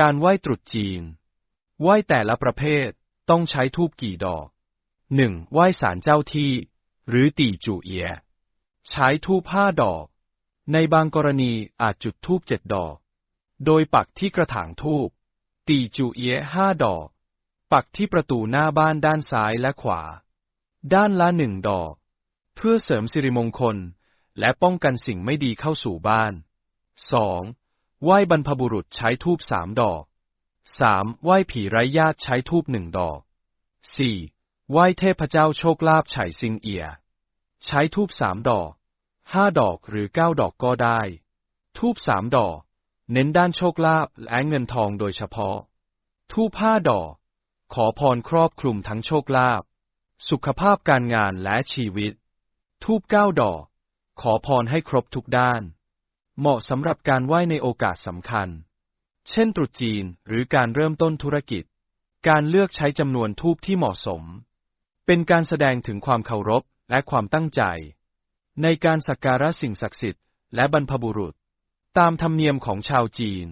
การไหว้ตรุษจีน ไหว้แต่ละประเภทต้องใช้ทูบกี่ดอก 1. ไหว้ศาลเจ้าที่ หรือตีจูเอีย ใช้ทูบห้าดอก ในบางกรณีอาจจุดทูบเจ็ดดอก โดยปักที่กระถางทูบ ตีจูเอียห้าดอก ปักที่ประตูหน้าบ้านด้านซ้ายและขวา ด้านละหนึ่งดอก เพื่อเสริมสิริมงคล และป้องกันสิ่งไม่ดีเข้าสู่บ้าน 2. ไหว้บรรพบุรุษใช้ทูบสามดอก 3. ไหว้ผีไร้ญาติใช้ทูบหนึ่งดอก 4. ไหว้เทพเจ้าโชคลาภไฉซิงเอีย ใช้ทูบสามดอกห้าดอกหรือเก้าดอกก็ได้ ทูบสามดอก เน้นด้านโชคลาภและเงินทองโดยเฉพาะ ทูบห้าดอก ขอพรครอบคลุมทั้งโชคลาภสุขภาพการงานและชีวิต ทูบเก้าดอก ขอพรให้ครบทุกด้าน เหมาะสำหรับการไหว้ในโอกาสสำคัญ เช่นตรุษจีนหรือการเริ่มต้นธุรกิจ การเลือกใช้จำนวนทูบที่เหมาะสม เป็นการแสดงถึงความเคารพและความตั้งใจ ในการสักการะสิ่งศักดิ์สิทธิ์และบรรพบุรุษ ตามธรรมเนียมของชาวจีน